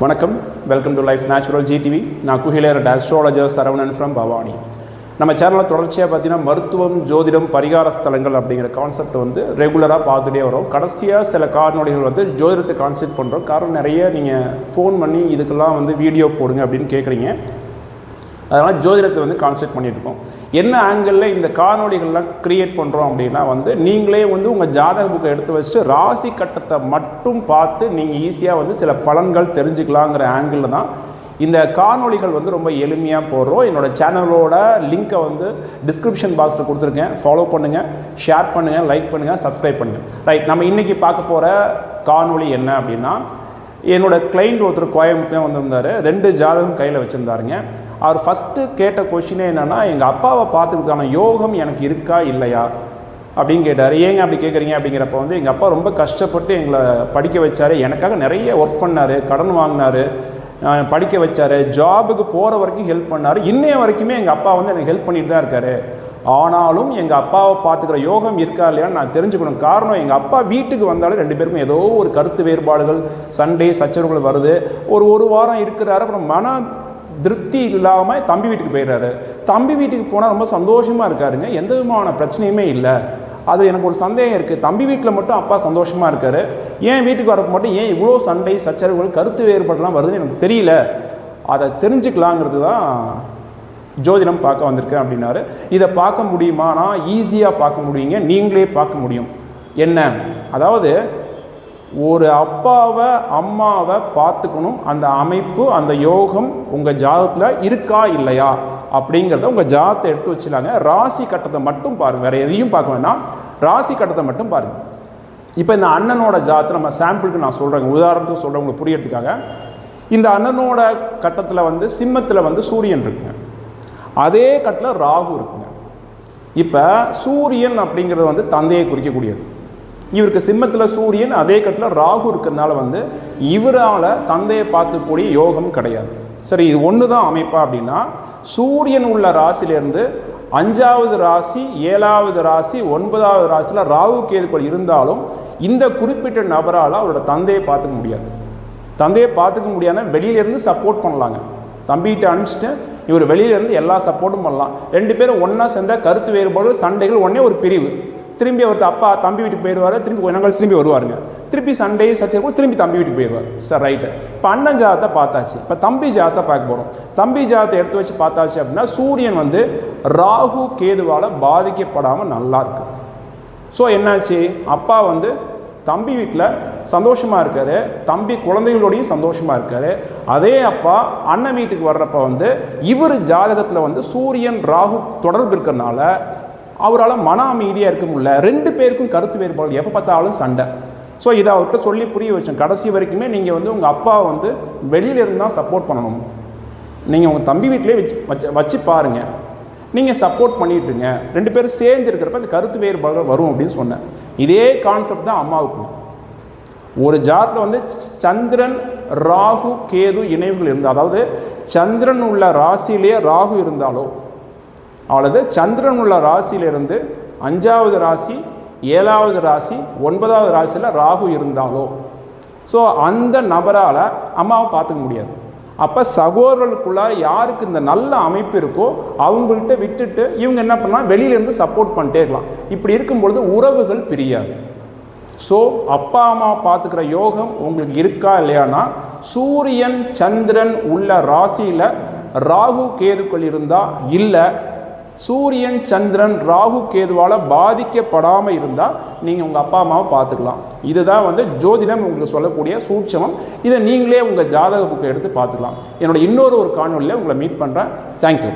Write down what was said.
வணக்கம். Welcome to life natural GTV நான் குஹிலேர் ஆஸ்ட்ராலஜர் சரவணன் ஃப்ரம் பவானி. நம்ம சேனலில் தொடர்ச்சியாக பார்த்தீங்கன்னா மருத்துவம் ஜோதிடம் பரிகார ஸ்தலங்கள் அப்படிங்கிற கான்செப்ட் வந்து ரெகுலராக பார்த்துட்டே வரும். கடைசியாக சில காணொலிகள் வந்து ஜோதிடத்தை கான்செப்ட் பண்ணுறோம் காரணம் நிறைய நீங்கள் ஃபோன் பண்ணி இதுக்கெல்லாம் வந்து வீடியோ போடுங்க அப்படின்னு கேட்குறீங்க அதனால் ஜோதிடத்தை வந்து கான்செப்ட் பண்ணியிருக்கோம் என்ன ஆங்கிளில் இந்த காணொலிகள்லாம் கிரியேட் பண்ணுறோம் அப்படின்னா வந்து நீங்களே வந்து உங்கள் ஜாதக புக்கை எடுத்து வச்சுட்டு ராசி கட்டத்தை மட்டும் பார்த்து நீங்கள் ஈஸியாக வந்து சில பலன்கள் தெரிஞ்சுக்கலாங்கிற ஆங்கிளில் தான் இந்த காணொளிகள் வந்து ரொம்ப எளிமையாக போடுறோம். என்னோட சேனலோட லிங்க்கை வந்து டிஸ்கிரிப்ஷன் பாக்ஸில் கொடுத்துருக்கேன். ஃபாலோ பண்ணுங்கள் ஷேர் பண்ணுங்கள் லைக் பண்ணுங்கள் சப்ஸ்கிரைப் பண்ணுங்கள் ரைட் நம்ம இன்றைக்கி பார்க்க போகிற காணொளி என்ன அப்படின்னா என்னோட கிளைண்ட் ஒருத்தர் கோயம்புத்தூர் வந்திருந்தார். ரெண்டு ஜாதகம் கையில் வச்சுருந்தாருங்க. அவர் ஃபஸ்ட்டு கேட்ட கொஷினே என்னென்னா எங்கள் அப்பாவை பார்த்துக்கிறதுக்கான யோகம் எனக்கு இருக்கா இல்லையா? அப்படின்னு கேட்டார். ஏங்க அப்படி கேட்குறீங்க அப்படிங்கிறப்ப வந்து எங்கள் அப்பா ரொம்ப கஷ்டப்பட்டு எங்களை படிக்க வச்சார். எனக்காக நிறைய ஒர்க் பண்ணார். கடன் வாங்கினார். படிக்க வச்சார். ஜாபுக்கு போகிற வரைக்கும் ஹெல்ப் பண்ணார். இன்னைய வரைக்குமே எங்கள் அப்பா வந்து எனக்கு ஹெல்ப் பண்ணிட்டு தான் இருக்காரு. ஆனாலும் எங்கள் அப்பாவை பார்த்துக்கிற யோகம் இருக்கா இல்லையான்னு நான் தெரிஞ்சுக்கணும். காரணம் எங்கள் அப்பா வீட்டுக்கு வந்தாலே ரெண்டு பேருக்கும் ஏதோ ஒரு கருத்து வேறுபாடுகள் சண்டே சச்சரவுகள் வருது. ஒரு ஒரு வாரம் இருக்கிறாரு அப்புறம் மன திருப்தி இல்லாமல் தம்பி வீட்டுக்கு போயிடுறாரு. தம்பி வீட்டுக்கு போனால் ரொம்ப சந்தோஷமாக இருக்காருங்க. எந்த விதமான பிரச்சனையுமே இல்லை. அது எனக்கு ஒரு சந்தேகம் இருக்குது தம்பி வீட்டில் மட்டும் அப்பா சந்தோஷமாக இருக்காரு. ஏன் வீட்டுக்கு வரப்போ மட்டும் ஏன் இவ்வளோ சண்டை சச்சரவுகள் கருத்து வேறுபாடுலாம் வருதுன்னு எனக்கு தெரியல. அதை தெரிஞ்சுக்கலாங்கிறது தான் ஜோதிடம் பார்க்க வந்திருக்கேன் அப்படின்னாரு. இதை பார்க்க முடியுமானா? ஈஸியாக பார்க்க முடியுங்க. நீங்களே பார்க்க முடியும். என்ன? அதாவது ஒரு அப்பாவை அம்மாவை பார்த்துக்கணும். அந்த அமைப்பு அந்த யோகம் உங்கள் ஜாதத்தில் இருக்கா இல்லையா? அப்படிங்கிறத உங்கள் ஜாதத்தை எடுத்து வச்சுலாங்க ராசி கட்டத்தை மட்டும் பாருங்கள் வேறு எதையும் பார்க்க வேணாம் ராசி கட்டத்தை மட்டும் பாருங்கள் இப்போ இந்த அண்ணனோட ஜாதத்தை நம்ம சாம்பிளுக்கு நான் சொல்கிறேங்க உதாரணத்துக்கு சொல்கிறேன் உங்களுக்கு புரியறதுக்காக. இந்த அண்ணனோட கட்டத்தில் வந்து சிம்மத்தில் வந்து சூரியன் இருக்குங்க. அதே கட்டில் ராகு இருக்குங்க. இப்போ சூரியன் அப்படிங்கிறது வந்து தந்தையை குறிக்கக்கூடியது. இவருக்கு சிம்மத்தில் சூரியன் அதே கட்டில் ராகு இருக்கிறதுனால வந்து இவரால் தந்தையை பார்த்துக்கூடிய யோகம் கிடையாது. சரி இது ஒன்று தான் அமைப்பா அப்படின்னா சூரியன் உள்ள ராசிலேருந்து அஞ்சாவது ராசி ஏழாவது ராசி ஒன்பதாவது ராசியில் ராகு கேதுக்கள் இருந்தாலும் இந்த குறிப்பிட்ட நபரால் அவரோட தந்தையை பார்த்துக்க முடியாது. தந்தையை பார்த்துக்க முடியாதுன்னா வெளியிலேருந்து சப்போர்ட் பண்ணலாங்க. தம்பிகிட்ட அனுப்பிச்சிட்டு இவர் வெளியிலேருந்து எல்லா சப்போர்ட்டும் பண்ணலாம். ரெண்டு பேரும் ஒன்றா சேர்ந்தால் கருத்து வேறுபாடு சண்டைகள் ஒன்றே ஒரு பிரிவு. திரும்பி அவர் அப்பா தம்பி வீட்டுக்கு போயிடுவார் திரும்பி கொஞ்ச நாள் திரும்பி வருவாருங்க. திருப்பி சண்டே சச்சரவு திரும்பி தம்பி வீட்டுக்கு போயிடுவார். சார் ரைட்டு இப்போ அண்ணன் ஜாதத்தை பார்த்தாச்சு. இப்போ தம்பி ஜாதத்தை பார்க்க போகிறோம் தம்பி ஜாதத்தை எடுத்து வச்சு பார்த்தாச்சு அப்படின்னா சூரியன் வந்து ராகு கேதுவால் பாதிக்கப்படாமல் நல்லா இருக்கு. ஸோ என்னாச்சு? அப்பா வந்து தம்பி வீட்டில் சந்தோஷமாக இருக்காரு. தம்பி குழந்தைகளோடையும் சந்தோஷமாக இருக்காரு. அதே அப்பா அண்ணன் வீட்டுக்கு வர்றப்ப வந்து இவர் ஜாதகத்தில் வந்து சூரியன் ராகு தொடர்பு இருக்கிறனால அவரால் மன அமைதியாக இருக்க முடியல. ரெண்டு பேருக்கும் கருத்து வேறுபாடு எப்போ பார்த்தாலும் சண்டை. ஸோ இதை அவர்கிட்ட சொல்லி புரிய வச்சோம் கடைசி வரைக்குமே நீங்கள் வந்து உங்கள் அப்பாவை வந்து வெளியிலேருந்து தான் சப்போர்ட் பண்ணணும். நீங்கள் உங்கள் தம்பி வீட்டிலே வச்சு வச்சு வச்சு பாருங்கள் நீங்கள் சப்போர்ட் பண்ணிட்டுருங்க ரெண்டு பேரும் சேர்ந்து இருக்கிறப்ப அந்த கருத்து வேறுபாடு வரும் அப்படின்னு சொன்னேன். இதே கான்செப்ட் தான் அம்மாவுக்கு ஒரு ஜாத்தில் வந்து சந்திரன் ராகு கேது இணைவுகள் இருந்தால் அதாவது சந்திரன் உள்ள ராசியிலேயே ராகு இருந்தாலோ அல்லது சந்திரன் உள்ள ராசியிலிருந்து அஞ்சாவது ராசி ஏழாவது ராசி ஒன்பதாவது ராசியில் ராகு இருந்தாலோ. ஸோ அந்த நபரால் அம்மாவை பார்த்துக்க முடியாது. அப்போ சகோதரர்களுக்குள்ளார யாருக்கு இந்த நல்ல அமைப்பு இருக்கோ அவங்கள்ட்ட விட்டுட்டு இவங்க என்ன பண்ணலாம்? வெளியிலேருந்து சப்போர்ட் பண்ணிட்டே இருக்கலாம். இப்படி இருக்கும் பொழுது உறவுகள் பிரியாது. ஸோ அப்பா அம்மா பார்த்துக்கிற யோகம் உங்களுக்கு இருக்கா இல்லையானா சூரியன் சந்திரன் உள்ள ராசியில் ராகு கேதுக்கள் இருந்தால் இல்லை சூரியன் சந்திரன் ராகு கேதுவால் பாதிக்கப்படாமல் இருந்தால் நீங்கள் உங்கள் அப்பா அம்மாவை பார்த்துக்கலாம். இதுதான் வந்து ஜோதிடம் உங்களுக்கு சொல்லக்கூடிய சூட்சமம். இதை நீங்களே உங்கள் ஜாதக புக்கை எடுத்து பார்த்துக்கலாம். என்னோட இன்னொரு ஒரு காணொலியில் உங்களை மீட் பண்ணுறேன் தேங்க்யூ